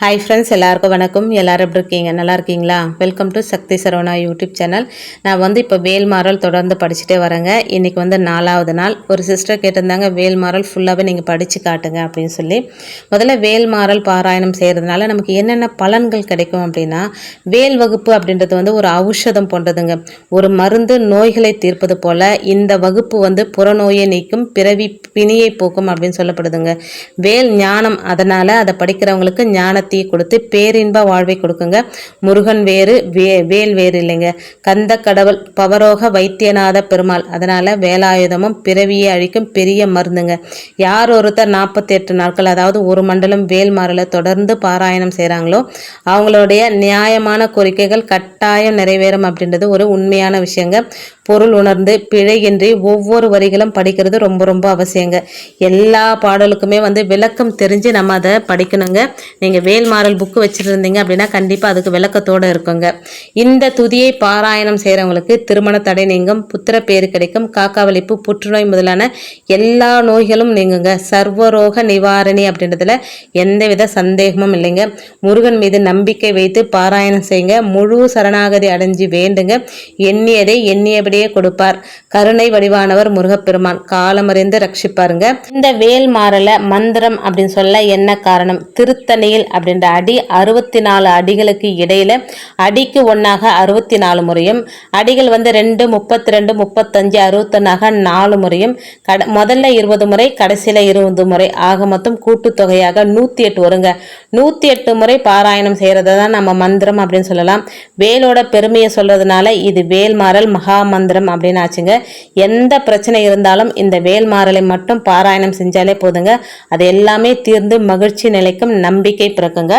Hi friends எல்லாருக்கும் வணக்கம். எல்லாரும் எப்படி இருக்கீங்க? நல்லா இருக்கீங்களா? Welcome to Sakthi Saravana YouTube channel நான் வந்து இப்போ வேல்மாரல் தொடர்ந்து படிச்சுட்டே வரேங்க. இன்றைக்கி வந்து நாலாவது நாள். ஒரு சிஸ்டர் கேட்டிருந்தாங்க வேல்மாரல் ஃபுல்லாகவே நீங்கள் படித்து காட்டுங்க அப்படின்னு சொல்லி. முதல்ல வேல்மாரல் பாராயணம் செய்கிறதுனால நமக்கு என்னென்ன பலன்கள் கிடைக்கும் அப்படின்னா வேல் வகுப்பு அப்படின்றது வந்து ஒரு ஔஷதம் போன்றதுங்க. ஒரு மருந்து நோய்களை தீர்ப்பது போல் இந்த வகுப்பு வந்து புறநோயை நீக்கும் பிறவி பிணியை போக்கும் அப்படின்னு சொல்லப்படுதுங்க. வேல் ஞானம் அதனால் அதை படிக்கிறவங்களுக்கு ஞானத்தை கொடுத்து பேரின்ப வாழ்வை கொடுக்குங்க. முருகன் வேறு வே வேல் வேறு இல்லைங்க. கந்த கடவுள் பவரோக வைத்தியநாத பெருமாள். அதனால் வேலாயுதமும் பிறவியை அழிக்கும் பெரிய மருந்துங்க. யார் ஒருத்தர் நாற்பத்தி எட்டு நாட்கள் அதாவது ஒரு மண்டலம் வேல் தொடர்ந்து பாராயணம் செய்கிறாங்களோ அவங்களுடைய நியாயமான கோரிக்கைகள் கட்டாயம் நிறைவேறும் அப்படின்றது ஒரு உண்மையான விஷயங்க. பொருள் உணர்ந்து பிழையின்றி ஒவ்வொரு வரிகளும் படிக்கிறது ரொம்ப ரொம்ப அவசியங்க. எல்லா பாடலுக்குமே வந்து விளக்கம் தெரிஞ்சு நம்ம அதை படிக்கணுங்க. நீங்கள் வேல்மாறல் புக்கு வச்சுருந்தீங்க அப்படின்னா கண்டிப்பாக அதுக்கு விளக்கத்தோடு இருக்குங்க. இந்த துதியை பாராயணம் செய்கிறவங்களுக்கு திருமண தடை நீங்கும் புத்திர பேர் கிடைக்கும் காக்காவளிப்பு புற்றுநோய் முதலான எல்லா நோய்களும் நீங்குங்க. சர்வரோக நிவாரணி அப்படின்றதுல எந்தவித சந்தேகமும் இல்லைங்க. முருகன் மீது நம்பிக்கை வைத்து பாராயணம் செய்யுங்க. முழு சரணாகதி அடைஞ்சு வேண்டுங்க. எண்ணியதை எண்ணியபடியே கொடுப்பார். கருணை வடிவானவர் முருகப்பெருமான். காலமறிந்து ரட்சிப்பாருங்க. இந்த வேல் மாறல மந்திரம் அப்படின்னு சொல்ல என்ன காரணம்? திருத்தணியில் அப்படின்ற அடி அறுபத்தி நாலு அடிகளுக்கு இடையில் அடிக்கு ஒன்னாக அறுபத்தி நாலு முறையும் அடிகள் வந்து ரெண்டு முப்பத்தி ரெண்டு முப்பத்தஞ்சு அறுபத்தொன்னாக நாலு முறையும் கட முதல்ல இருபது முறை கடைசியில் இருபது முறை ஆக மொத்தம் கூட்டுத்தொகையாக நூற்றி எட்டு வருங்க நூற்றி எட்டு முறை பாராயணம் செய்கிறத தான் நம்ம மந்திரம் அப்படின்னு சொல்லலாம். வேலோட பெருமையை சொல்கிறதுனால இது வேல்மாறல் மகா மந்திரம் அப்படின்னு ஆச்சுங்க. எந்த பிரச்சனை இருந்தாலும் இந்த வேல்மாறலை மட்டும் பாராயணம் செஞ்சாலே போதுங்க. அது எல்லாமே தீர்ந்து மகிழ்ச்சி நிலைக்கும் நம்பிக்கை இருக்குங்க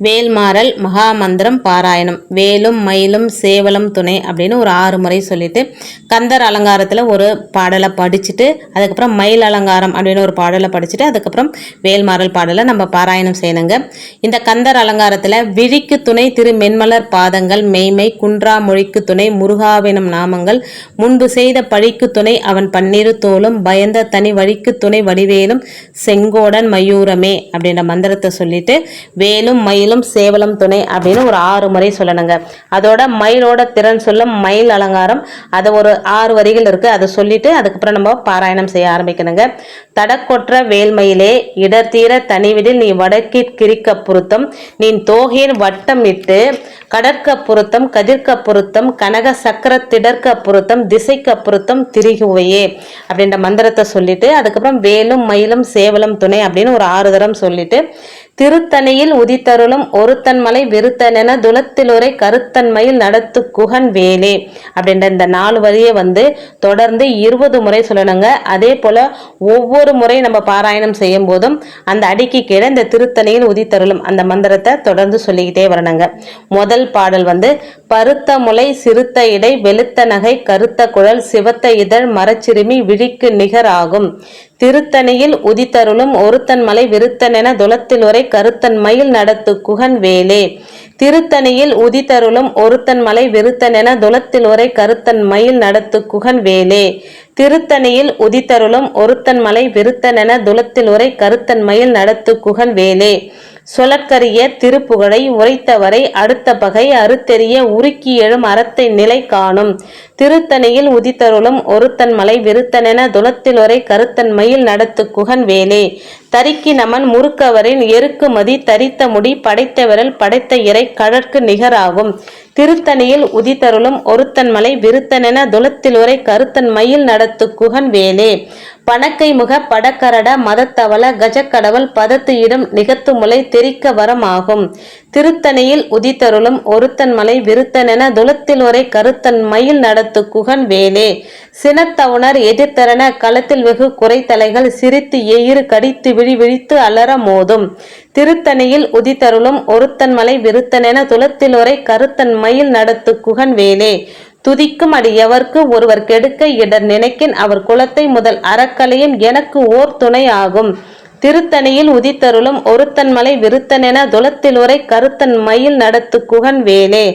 வேல்மாறல் மகாமந்திரம் பாராயணம். வேலும் மயிலும் சேவலம் துணை அப்படின்னு ஒரு ஆறு முறை சொல்லிட்டு கந்தர் அலங்காரத்தில் ஒரு பாடலை படிச்சுட்டு அதுக்கப்புறம் மயில் அலங்காரம் அப்படின்னு ஒரு பாடலை படிச்சுட்டு அதுக்கப்புறம் வேல்மாறல் பாடலை நம்ம பாராயணம் செய்யணுங்க. இந்த கந்தர் அலங்காரத்தில் விழிக்கு துணை திரு மென்மலர் பாதங்கள் மெய்மை குன்றா மொழிக்கு துணை முருகாவினம் நாமங்கள் முன்பு செய்த பழிக்கு துணை அவன் பன்னிரு தோலும் பயந்த தனி வழிக்கு துணை வடிவேலும் செங்கோடன் மயூரமே அப்படின்ற மந்திரத்தை சொல்லிட்டு வேலும் மயிலும் சேவலம் துணை அப்படின்னு ஒரு ஆறு முறை சொல்லணுங்க. அதோட மயிலோட திறன் சொல்லும் மயில் அலங்காரம் அது ஒரு ஆறு வரிகள் இருக்கு. அதை சொல்லிட்டு அதுக்கப்புறம் நம்ம பாராயணம் செய்ய ஆரம்பிக்கணுங்க. தடக்கொற்ற வேல்மயிலே இடர்த்தீர தனிவிடில் நீ வடக்கிற்கிரிக்க பொருத்தம் நீ தோகையின் வட்டம் இட்டு கடற்க பொருத்தம் கதிர்க்க பொருத்தம் கனக சக்கர திடர்க்க பொருத்தம் திசைக்க பொருத்தம் திரிகுவையே அப்படின்ற மந்திரத்தை சொல்லிட்டு அதுக்கப்புறம் வேலும் மயிலும் சேவலும் துணை அப்படின்னு ஒரு ஆறு தரம் சொல்லிட்டு திருத்தணியில் உதித்தருளும் ஒருத்தன்மலை விருத்தனென துலத்திலுரை கருத்தன்மையில் நடத்து குகன் வேலே. அப்படின்ற இந்த நாலு வரியை வந்து தொடர்ந்து இருபது முறை சொல்லணுங்க. அதே போல ஒவ்வொரு முறை நம்ம பாராயணம் செய்யும் போதும் அந்த அடிக்கு கீழே இந்த திருத்தணியில் உதித்தருளும் அந்த மந்திரத்தை தொடர்ந்து சொல்லிக்கிட்டே வரணுங்க. முதல் பாடல் வந்து பருத்த முலை சிறுத்த இடை வெளுத்த நகை கருத்த குழல் சிவத்த இதழ் மரச்சிறுமி விழிக்கு நிகர் ஆகும் திருத்தணியில் உதித்தருளும் ஒருத்தன் மலை விருத்தனென துலத்தில் உரை கருத்தன் மயில் நடத்து குகன் வேலே. திருத்தணியில் உதித்தருளும் ஒருத்தன் மலை விருத்தனென துலத்தில் உரை கருத்தன் மயில் நடத்து குகன் வேலே. திருத்தணியில் உதித்தருளும் ஒருத்தன் மலை விருத்தனென துலத்தில் உரை கருத்தன் மயில் நடத்து குகன் வேலே. சொலற்கரிய திருப்புகழை உரைத்தவரை அடுத்த பகை அறுத்தெறிய உருக்கி எழும் அறத்தை நிலை காணும். திருத்தணியில் உதித்தருளும் ஒருத்தன் மலை விருத்தனென துலத்திலொரை கருத்தன் மயில் நடத்து குகன் வேலே. தரிக்கி நமன் முறுக்கவரின் எருக்கு மதி தரித்த முடி படைத்த விரல் படைத்த இறை கழற்கு நிகராகும். திருத்தணியில் உதித்தருளும் ஒருத்தன் மலை விருத்தனென துலத்திலுரை கருத்தன் மயில் நடத்து குகன் வேலே. பணக்கை முக படக்கரட மதத்தவள கஜக்கடவுள் பதத்து இடும் நிகத்து முலை தெரிக்க வரமாகும். திருத்தணியில் உதித்தருளும் ஒருத்தன் மலை விருத்தனென துளத்தில் ஒரே கருத்தன் மயில் நடத்து குகன் வேலே. சினத்தவுணர் எதிர்த்தரன களத்தில் வெகு குறைத்தலைகள் சிரித்து எயிறு கடித்து விழி விழித்து அலற மோதும். திருத்தணியில் உதித்தருளும் ஒருத்தன் மலை விருத்தனென துளத்தில் ஒரே கருத்தன் மயில் நடத்து குகன் வேலே. துதிக்கும் அடி எவர்க்கு ஒருவர் கெடுக்க இடர் நினைக்கின் அவர் குலத்தை முதல் அறக்கலையும் எனக்கு ஓர் துணை ஆகும் திருத்தணியில் உதித்தருளும் ஒருத்தன்மலை விருத்தனென துலத்திலுரை கருத்தன் மயில் நடத்து குகன் வேலே.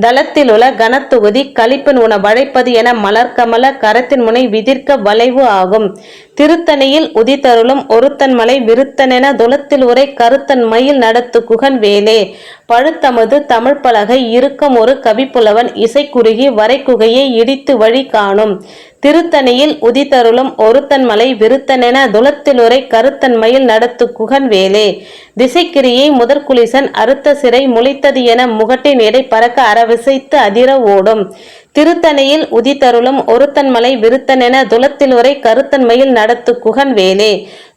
தளத்திலுள்ள கனத்துகுதி கலிப்பன் உண வழைப்பது என மலர்கமல கரத்தின் முனை விதிர்க்க வளைவு ஆகும். திருத்தணியில் உதித்தருளும் ஒருத்தன் மலை விருத்தனென துளத்தில் உரை கருத்தன் மயில் நடத்து குகன் வேலே. பழுத்தமது தமிழ் பலகை இருக்கும் ஒரு கவிப்புலவன் இசைக்குறுகி வரைக்குகையை இடித்து வழி காணும். திருத்தணியில் உதித்தருளும் ஒருத்தன் மலை விருத்தனென துலத்திலுரை கருத்தன் மயில் நடத்து குகன் வேலே. திசைக்கிரியை முதற்குலிசன் அறுத்த சிறை முளைத்தது என முகட்டின் எடை பறக்க அற விசைத்து அதிர ஓடும். திருத்தணியில் உதித்தருளும் ஒருத்தன்மலை விருத்தனென துலத்திலுரை கருத்தன் கருத்தன்மையில் நடத்து குகன் வேலே.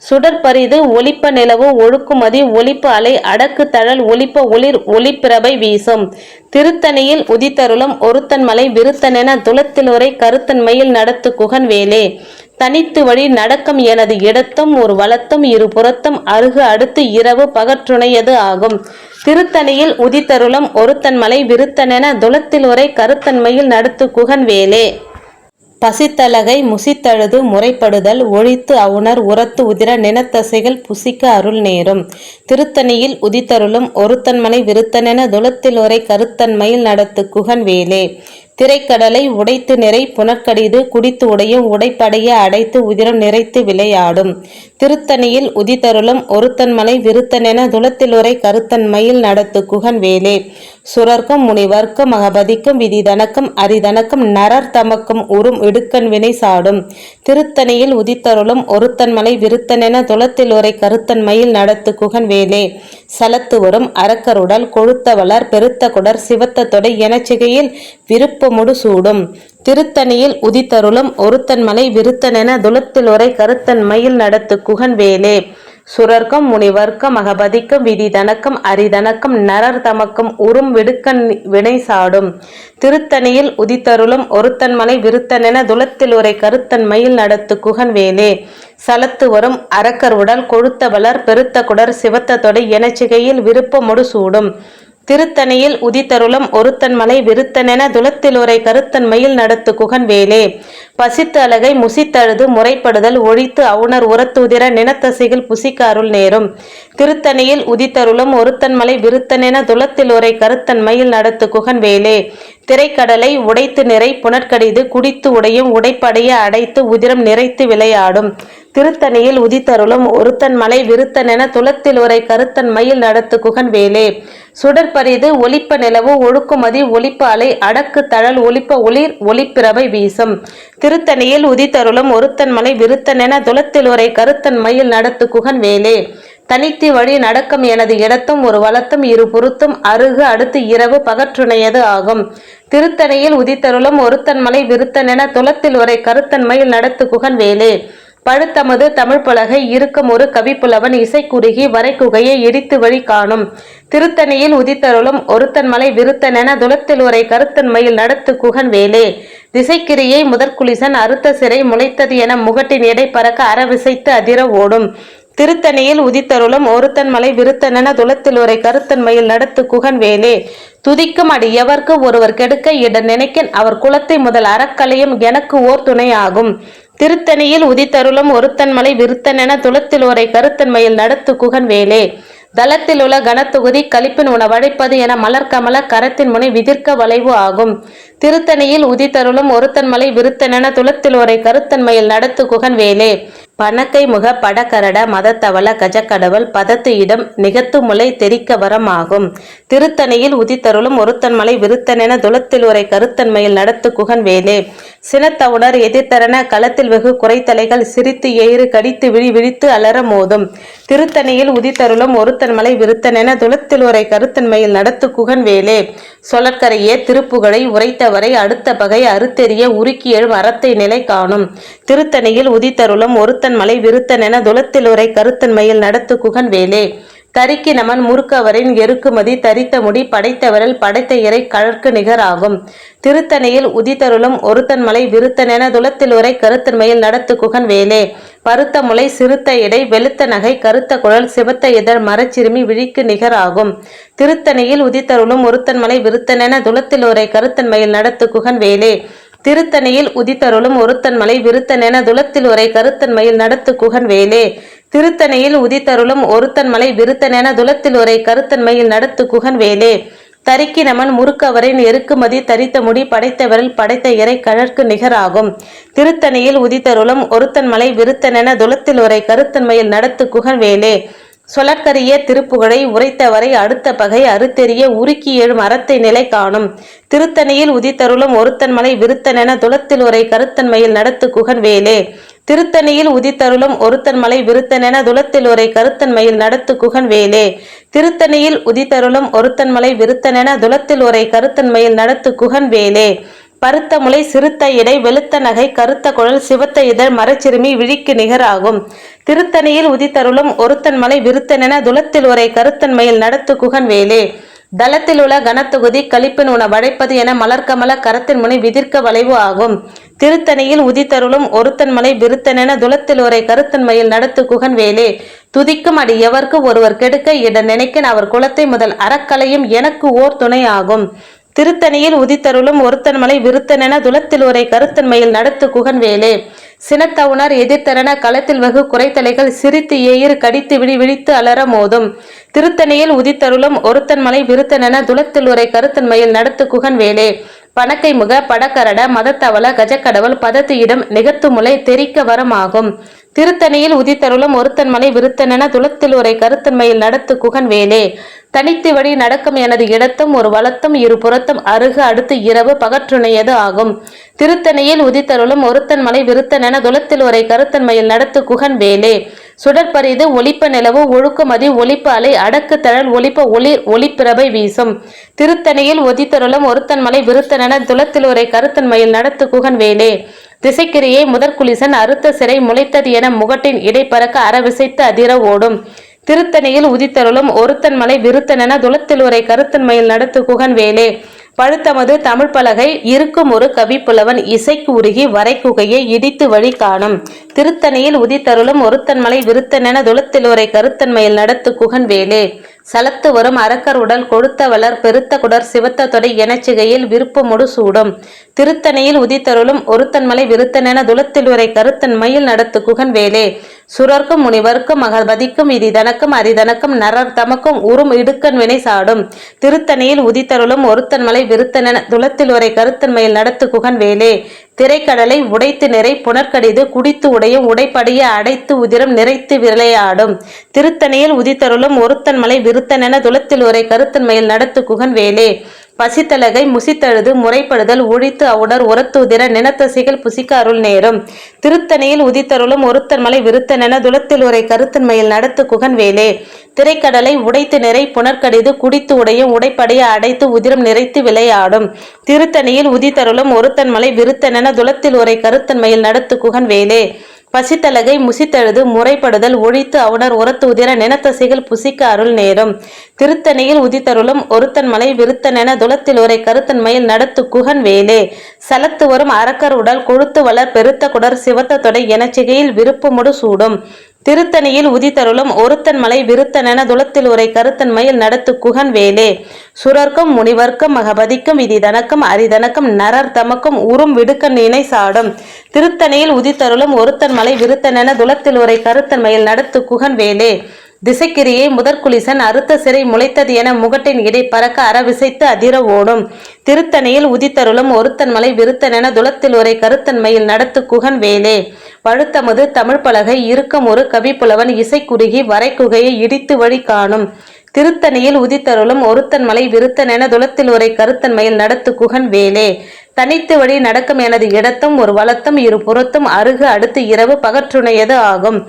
சுடற்பரிது ஒளிப்ப நிலவு ஒழுக்குமதி ஒளிப்பு அலை அடக்கு தழல் ஒளிப்ப ஒளிர் ஒளிப்பிரபை வீசும். திருத்தணியில் உதித்தருளும் ஒருத்தன்மலை விருத்தனென துலத்திலுரை கருத்தன் கருத்தன்மையில் நடத்து குகன் வேலே. தனித்து வழி நடக்கம் எனது இடத்தும் ஒரு வளத்தும் இரு புறத்தும் அருகு அடுத்து இரவு பகற்றுணையது ஆகும். திருத்தணியில் உதித்தருளும் ஒருத்தன்மலை விருத்தனென துளத்தில் உரை கருத்தன்மையில் நடத்து குகன் வேலே. பசித்தலகை முசித்தழுது முறைப்படுதல் ஒழித்து அவுணர் உரத்து உதிர நினத்தசைகள் புசிக்க அருள் நேரும். திருத்தணியில் உதித்தருளும் ஒருத்தன்மனை விருத்தனென துளத்தில் உரை கருத்தன்மையில் நடத்து குகன் வேலே. திரைக்கடலை உடைத்து நிறை புனற்கடிது குடித்து உடையும் உடைப்படைய அடைத்து உதிரம் நிறைத்து விளையாடும். திருத்தணியில் உதித்தருளும் ஒருத்தன்மலை விருத்தனென துளத்திலுரை கருத்தன்மையில் நடத்து குகன் வேலே. சுரர்க்கும் முனிவர்க்கும் மகபதிக்கும் விதிதனக்கும் அரிதனக்கும் நரர் தமக்கும் உறும் இடுக்கன் வினை சாடும். திருத்தணியில் உதித்தருளும் ஒருத்தன்மலை விருத்தனென துளத்திலுரை கருத்தன்மையில் நடத்து குகன் வேலே. சலத்து வரும் அரக்கருடல் கொழுத்தவளர் பெருத்த குடர் சிவத்த தொடை எனச்சிகையில் விருப்பமுடு சூடும். திருத்தணியில் உதித்தருளும் ஒருத்தன்மலை விருத்தனென துலத்திலுரை கருத்தன் மயில் நடத்து குகன் வேலே சுரர்க்கம் முனிவர்க்கம் அகபதிக்கும் விதி தனக்கும் அரிதனக்கும் நரர் தமக்கும் உறும் விடுக்கன் வினை சாடும். திருத்தணியில் உதித்தருளும் ஒருத்தன்மலை விருத்தனென துளத்தில் உரை கருத்தன் மயில் நடத்து குகன் வேலே சலத்து வரும் அரக்கர் உடல் கொழுத்த வளர் பெருத்த குடர் சிவத்த தொடை எனச்சிகையில் விருப்பமொடு சூடும். திருத்தணியில் உதித்தருளும் ஒருத்தன் மலை விருத்தனென துளத்திலுரை கருத்தன் மயில் நடத்து குகன் வேலே பசித்து அலகை முசித்தழுது முறைப்படுதல் ஒழித்து அவுணர் உரத்துதிர நினத்தசைகள் புசிக்க அருள் நேரும். திருத்தணியில் உதித்தருளும் ஒருத்தன் மலை விருத்தனென துளத்திலுரை கருத்தன் மயில் நடத்து குகன் வேலே திரைக்கடலை உடைத்து நிறை புனற்கடிது குடித்து உடையும் உடைப்படைய அடைத்து உதிரம் நிறைத்து விளையாடும். திருத்தணியில் உதித்தருளும் ஒருத்தன் மலை விருத்தனென துளத்தில் உரை கருத்தன் மயில் நடத்து குகன் வேலே சுடற்பரிது ஒளிப்ப நிலவு ஒழுக்குமதி ஒளிப்ப அலை அடக்கு தழல் ஒலிப்ப ஒளிர் ஒளிப்பிரபை வீசும். திருத்தணியில் உதித்தருளும் ஒருத்தன் மலை விருத்தனென துளத்தில் உரை கருத்தன் மயில் நடத்து குகன் வேலே தனித்து வழி நடக்கும் எனது இடத்தும் ஒரு வளத்தும் இரு பொருத்தும் அருகு அடுத்து இரவு பகற்றுணையது ஆகும். திருத்தணியில் உதித்தருளும் ஒருத்தன் மலை விருத்தனென துலத்தில் உரை கருத்தன்மையில் நடத்து குகன் வேலே. பழுத்தமது தமிழ் பலகை இருக்கும் ஒரு கவிப்புலவன் இசைக்குறுகி வரைக்குகையை இடித்து வழி காணும். திருத்தணியில் உதித்தருளும் ஒருத்தன்மலை விருத்தனென துலத்தில் உரை கருத்தன்மையில் நடத்து குகன் வேலே. திசைக்கிரியை முதற்குலிசன் அறுத்த சிறை முளைத்தது என முகட்டின் எடை பறக்க அறவிசைத்து அதிர ஓடும். திருத்தணியில் உதித்தருளும் ஒருத்தன் மலை விருத்தனென துளத்தில் உரை கருத்தன் மயில் நடத்து குகன் வேலே துதிக்கும் அடி எவர்க்கு ஒருவர் கெடுக்க இட நினைக்கின் அவர் குலத்தை முதல் அறக்கலையும் எனக்கு ஓர் துணையாகும். திருத்தணியில் உதித்தருளும் ஒருத்தன் மலை விருத்தனென துளத்தில் உரை கருத்தன் மயில் நடத்து குகன் வேலே தளத்தில் உள்ள கனத்தொகுதி கலிப்பின் உணவழைப்பது என மலர்கமல கரத்தின் முனை விதிர்க்க வளைவு ஆகும். திருத்தணியில் உதித்தருளும் ஒருத்தன் மலை விருத்தனென துளத்தில் உரை கருத்தன் மயில் நடத்து குகன் வேலே பணக்கை முக படக்கரட மதத்தவள கஜக்கடவுள் பதத்து இடம் நிகத்து முலை தெரிக்க வரமாகும். ஆகும் திருத்தணியில் உதித்தருளும் ஒருத்தன்மலை விருத்தனென துளத்தில் உரை கருத்தன்மையில் நடத்து குகன் வேலே சினத்தவுணர் எதிர்த்தரன களத்தில் வெகு குறைத்தலைகள் சிரித்து எயிறு கடித்து விழி விழித்து அலற மோதும். திருத்தணியில் உதித்தருளும் ஒருத்தன் மலை விருத்தனென துளத்தில் உரை கருத்தன்மையில் நடத்து குகன் வேலே. சொலற்கரையே திருப்புகழை உரைத்தவரை அடுத்த பகை அறுத்தெறிய உருக்கி எழும் அறத்தை நிலை காணும். திருத்தணியில் உதித்தருளும் ஒருத்தன் மலை விருத்தனென துளத்தில் உரை கருத்தன்மையில் நடத்து குகன் வேலே. தரிக்கினமன் முறுக்கவரின் எருக்குமதி தரித்த முடி படைத்தவரில் படைத்த இறை கழற்கு நிகராகும். திருத்தணியில் உதித்தருளும் ஒருத்தன் மலை விருத்தனென துளத்திலுரை உரை கருத்தன்மையில் நடத்து குகன் வேலே. பருத்த முளை சிறுத்த இடை வெளுத்த நகை கருத்த குழல் சிவத்த இதழ் மரச்சிறுமி விழிக்கு நிகராகும். திருத்தணியில் உதித்தருளும் ஒருத்தன் மலை விருத்தனென துளத்தில் உரை கருத்தன்மையில் நடத்து குகன் வேலே. திருத்தணியில் உதித்தருளும் ஒருத்தன்மலை விருத்தனென துலத்தில் உரை கருத்தன்மையில் நடத்து குகன் வேலே. திருத்தணியில் உதித்தருளும் ஒருத்தன்மலை விருத்தனென துலத்தில் உரை கருத்தன்மையில் நடத்து குகன் வேலே. தரிக்கினமன் முறுக்கவரின் எருக்குமதி தரித்த முடி படைத்தவரில் படைத்த இறை கழற்கு நிகராகும். திருத்தணியில் உதித்தருளும் ஒருத்தன்மலை விருத்தனென துலத்தில் உரை கருத்தன்மையில் நடத்து குகன் வேலே. சொலக்கரிய திருப்புகழை உரைத்தவரை அடுத்த பகை அறுத்தெறிய உருக்கி எழும் அறத்தை நிலை காணும். திருத்தணியில் உதித்தருளும் ஒருத்தன் மலை விருத்தனென துளத்தில் உரை கருத்தன்மையில் நடத்து குகன் வேலே. திருத்தணியில் உதித்தருளும் ஒருத்தன் மலை விருத்தனென துலத்தில் உரை கருத்தன்மையில் நடத்து குகன் வேலே. திருத்தணியில் உதித்தருளும் ஒருத்தன் மலை விருத்தனென துளத்தில் உரை கருத்தன்மையில் நடத்து குகன் வேலே. பருத்த முளை சிறுத்த இடை வெளுத்த நகை கருத்த குழல் சிவத்த இதழ் மரச்சிறுமி விழிக்கு நிகராகும் திருத்தணியில் உதித்தருளும் ஒருத்தன் மலை விருத்தனென துலத்தில் உரை கருத்தன்மையில் நடத்து குகன் வேலே. தளத்தில் உள்ள கனத்தொகுதி கழிப்பின் உண வடைப்பது என மலர்கமல கரத்தின் முனை விதிர்க்க வளைவு ஆகும். திருத்தணியில் உதித்தருளும் ஒருத்தன் மலை விருத்தனென துலத்தில் உரை கருத்தன்மையில் நடத்து குகன் வேலே. துதிக்கும் அடி எவர்க்கு ஒருவர் கெடுக்க இட நினைக்கின் அவர் குலத்தை முதல் அறக்கலையும் எனக்கு ஓர் துணை ஆகும். திருத்தணியில் உதித்தருளும் ஒருத்தன்மலை விருத்தனென துலத்தில் உரை கருத்தன்மையில் நடத்து குகன் வேலே சினத்தவுணர் எதிர்த்தரன களத்தில் வெகு குறைத்தலைகள் சிரித்து ஏயிர் கடித்து விழி விழித்து அலற மோதும். திருத்தணியில் உதித்தருளும் ஒருத்தன்மலை விருத்தனென துலத்தில் உரை கருத்தன்மையில் நடத்து குகன் வேலே பணக்கை முக படக்கரட மதத்தவள கஜக்கடவுள் பதத்து இடம் நிகத்து முலை தெரிக்க வரமாகும். திருத்தணியில் உதித்தருளும் ஒருத்தன்மலை விருத்தனென துளத்தில் உரை கருத்தன்மையில் நடத்து குகன் வேலே. தனித்து வழி நடக்கும் எனது இடத்தும் ஒரு வளத்தும் இரு புறத்தும் அருகு அடுத்து இரவு பகற்றுணையது ஆகும். திருத்தணியில் உதித்தருளும் ஒருத்தன் மலை விருத்தனென துளத்தில் உரை கருத்தன்மையில் நடத்து குகன் வேலே. சுடற்பரிது ஒளிப்ப நிலவு ஒழுக்குமதி ஒளிப்பு அலை அடக்கு தழல் ஒளிப்ப ஒளிர் ஒளிப்பிரபை வீசும். திருத்தணியில் ஒதித்தருளும் ஒருத்தன் மலை விருத்தனென துளத்தில் உரை கருத்தன்மையில் நடத்து குகன் வேலே. திசைக்கிரியை முதற்குலிசன் அறுத்த சிறை முளைத்தது என முகட்டின் இடைப்பறக்க அறவிசைத்து அதிர ஓடும். திருத்தணியில் உதித்தருளும் ஒருத்தன் மலை விருத்தனென துளத்திலுரை உரை கருத்தன்மையில் நடத்து குகன் வேலே. பழுத்தமது தமிழ் பலகை இருக்கும் ஒரு கவிப்புலவன் இசைக்கு உருகி வரைக்குகையை இடித்து வழி காணும். திருத்தணியில் உதித்தருளும் ஒருத்தன் மலை விருத்தனென துளத்திலுரை உரை கருத்தன்மையில் நடத்து குகன் வேலே. சலத்து வரும் அரக்கர் உடல் கொழுத்த வளர் பெருத்த குடர் சிவத்த தொடை எனச்சிகையில் விருப்பமுடு சூடும். திருத்தணியில் உதித்தருளும் ஒருத்தன்மலை விருத்தனென துளத்தில் உரை கருத்தன் மயில் நடத்து குகன் வேலே. சுரர்க்கும் முனிவர்க்கும் மகபதிக்கும் இதிதனக்கும் அரிதனக்கும் நரர் தமக்கும் உறும் இடுக்கன் வினை சாடும். திருத்தணியில் உதித்தருளும் ஒருத்தன் மலை விருத்தனென துலத்தில் உரை கருத்தன்மையில் நடத்து குகன் வேலே. திரைக்கடலை உடைத்து நிறை புனர்கடிது குடித்து உடையும் உடைப்படிய அடைத்து உதிரம் நிறைத்து விளையாடும் திருத்தணியில் உதித்தருளும் ஒருத்தன் மலை விருத்தனென துளத்தில் உரை கருத்தன்மையில் நடத்து குகன் வேலே. பசித்தலகை முசித்தழுது முறைப்படுதல் ஒழித்து அவுடர் உரத்துதிர உதிர புசிக்க அருள் நேரும். திருத்தணியில் உதித்தருளும் ஒருத்தன் மலை விருத்தனென துளத்தில் உரை கருத்தன்மையில் நடத்து குகன் வேலே. திரைக்கடலை உடைத்து நிறை புனர்கடிது குடித்து உடையும் உடைப்படைய அடைத்து உதிரம் நிறைத்து விளையாடும். திருத்தணியில் உதித்தருளும் ஒருத்தன் மலை விருத்தனென துளத்தில் உரை கருத்தன்மையில் நடத்து குகன் வேலே. பசித்தலகை முசித்தழுது முறைப்படுதல் ஒழித்து அவுணர் உரத்து உதிர நினத்தசைகள் புசிக்க அருள் நேரும். திருத்தணியில் உதித்தருளும் ஒருத்தன் மலை விருத்தனென துலத்தில் உரை கருத்தன் மயில் நடத்து குகன் வேலே. சலத்து வரும் அரக்கர் உடல் கொழுத்து வளர் பெருத்த குடர் சிவத்த தொடை எனச்சிகையில் விருப்பமுடு சூடும். திருத்தணியில் உதித்தருளும் ஒருத்தன் மலை விருத்தனென துளத்தில் உரை கருத்தன் மயில் நடத்து குகன் வேலே. சுரர்க்கும் முனிவர்க்கும் மகபதிக்கும் இதிதனக்கும் அரிதனக்கும் நரர் தமக்கும் உறும் விடுக்கன் இணை சாடும். திருத்தணியில் உதித்தருளும் ஒருத்தன் மலை விருத்தனென துலத்தில் உரை கருத்தன் மயில் நடத்து குகன் வேலே. திசைக்கிரியை முதற்குலிசன் அறுத்த சிறை முளைத்தது என முகட்டின் இடை பறக்க அறவிசைத்து அதிர ஓடும். திருத்தணியில் உதித்தருளும் ஒருத்தன் மலை விருத்தனென துளத்தில் உரை கருத்தன்மையில் நடத்து குகன் வேலே. பழுத்தமது தமிழ் பலகை இருக்கும் ஒரு கவிப்புலவன் இசைக்குறுகி வரைக்குகையை இடித்து வழி காணும். திருத்தணியில் உதித்தருளும் ஒருத்தன் மலை விருத்தனென துலத்தில் உரை கருத்தன்மையில் நடத்து குகன் வேலே. தனித்து வழி நடக்கும் எனது இடத்தும் ஒரு வளத்தும் இரு புறத்தும் அருகு அடுத்து இரவு பகற்றுணையது ஆகும்.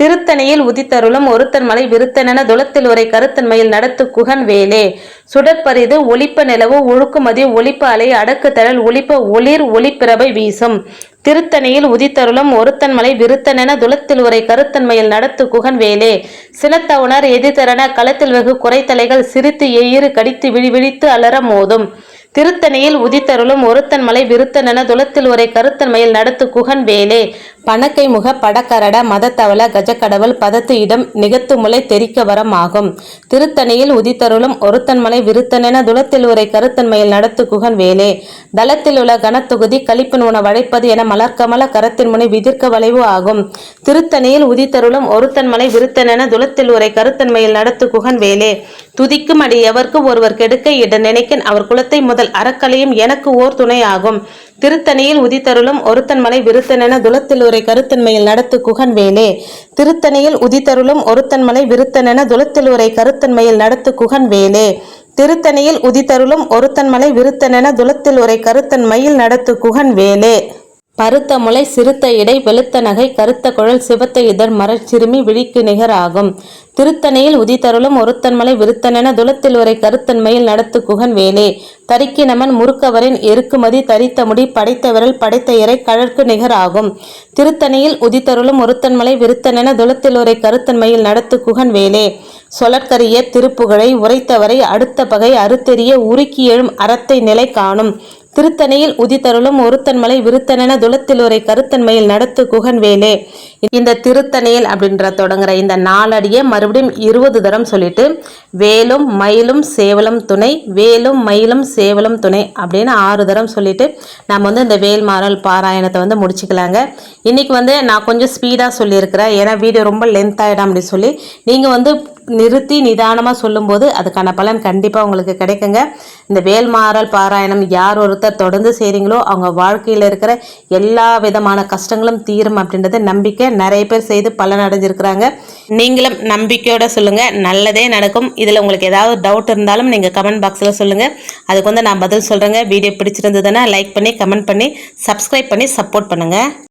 திருத்தணியில் உதித்தருளும் ஒருத்தன் மலை விருத்தனென துளத்தில் உரை கருத்தன்மையில் நடத்து குகன் வேலே. சுடற்பரிது ஒளிப்ப நிலவு ஒழுக்குமதி ஒளிப்ப அலை அடக்கு தழல் ஒளிப்ப ஒளிர் ஒளிப்பிரபை வீசும். திருத்தணியில் உதித்தருளும் ஒருத்தன் மலை விருத்தனென துளத்தில் உரை கருத்தன்மையில் நடத்து குகன் வேலே. சினத்தவுணர் எதிர்த்தரன களத்தில் வெகு குறைத்தலைகள் சிரித்து எயிறு கடித்து விழி விழித்து அலற மோதும். திருத்தணியில் உதித்தருளும் ஒருத்தன் மலை விருத்தனென துளத்தில் உரை கருத்தன்மையில் நடத்து குகன் வேலே. பணக்கை முக படக்கரட மதத்தவள கஜக்கடவுள் பதத்து இடம் நிகத்து முலை தெரிக்க வரம் ஆகும் திருத்தணியில் உதித்தருளும் ஒருத்தன்மலை விருத்தனென துளத்தில் உரை கருத்தன்மையில் நடத்து குகன் வேலே. தளத்தில் உள்ள கனத்தொகுதி கழிப்பின் உண வளைப்பது என மலர்க்கமல கரத்தின் முனை விதிர்க்க வளைவு ஆகும். திருத்தணியில் உதித்தருளும் ஒருத்தன்மலை விருத்தனென துளத்தில் உரை கருத்தன்மையில் நடத்து குகன் வேலே. துதிக்கும் அடி எவர்க்கு ஒருவர் கெடுக்க இட நினைக்கின் அவர் குலத்தை முதல் அறக்கலையும் எனக்கு ஓர் துணை ஆகும் திருத்தணியில் உதித்தருளும் ஒருத்தன்மலை விருத்தனென துளத்தில் உரை கருத்தன்மையில் நடத்து குகன் வேலே திருத்தணியில் உதித்தருளும் ஒருத்தன்மலை விருத்தனென துளத்தில் உரை கருத்தன்மையில் நடத்து குகன் வேலே திருத்தணியில் உதித்தருளும் ஒருத்தன்மலை விருத்தனென துலத்தில் உரை கருத்தன்மையில் நடத்து குகன் வேலே பருத்த முளை சிறுத்த இடை வெளுத்த நகை கருத்த குழல் சிவத்த இதழ் மரச்சிறுமி விழிக்கு நிகர் ஆகும். திருத்தணியில் உதித்தருளும் ஒருத்தன்மலை விருத்தனென துளத்தில் உரை கருத்தன்மையில் நடத்து குகன் வேலே. தரிக்கி நமன் முறுக்கவரின் எருக்குமதி தரித்த முடி படைத்த விரல் படைத்த இறை கழற்கு நிகர் ஆகும். திருத்தணியில் உதித்தருளும் ஒருத்தன்மலை விருத்தனென துளத்தில் உரை கருத்தன்மையில் நடத்து குகன் வேலே. சொலற்கரிய திருப்புகழை உரைத்தவரை அடுத்த பகை அறுத்தெறிய உருக்கி எழும் அறத்தை நிலை காணும். திருத்தணியில் உதித்தருளும் ஒருத்தன்மலை விருத்தனென துளத்தில் உரை கருத்தன்மையில் நடத்து குகன்வேலே. இந்த திருத்தணியில் அப்படின்ற தொடங்குற இந்த நாலடியை மறுபடியும் இருபது தரம் சொல்லிட்டு வேலும் மயிலும் சேவலும் துணை வேலும் மயிலும் சேவலும் துணை அப்படின்னு ஆறு தரம் சொல்லிட்டு நம்ம வந்து இந்த வேல்மாறல் பாராயணத்தை வந்து முடிச்சுக்கலாங்க. இன்றைக்கி வந்து நான் கொஞ்சம் ஸ்பீடாக சொல்லியிருக்கிறேன். ஏன்னா வீடியோ ரொம்ப லென்த் ஆகிடும் அப்படின்னு சொல்லி நீங்கள் வந்து நிறுத்தி நிதானமாக சொல்லும்போது அதுக்கான பலன் கண்டிப்பாக உங்களுக்கு கிடைக்குங்க. இந்த வேல்மாறல் பாராயணம் யார் ஒருத்தர் தொடர்ந்து செய்கிறீங்களோ அவங்க வாழ்க்கையில் இருக்கிற எல்லா விதமான கஷ்டங்களும் தீரும் அப்படின்றது நம்பிக்கை. நிறைய பேர் செய்து பலன் அடைஞ்சிருக்கிறாங்க. நீங்களும் நம்பிக்கையோட சொல்லுங்கள் நல்லதே நடக்கும். இதில் உங்களுக்கு ஏதாவது டவுட் இருந்தாலும் நீங்கள் கமெண்ட் பாக்ஸில் சொல்லுங்கள் அதுக்கு வந்து நான் பதில் சொல்கிறேங்க வீடியோ பிடிச்சிருந்ததுன்னா லைக் பண்ணி கமெண்ட் பண்ணி சப்ஸ்கிரைப் பண்ணி சப்போர்ட் பண்ணுங்கள்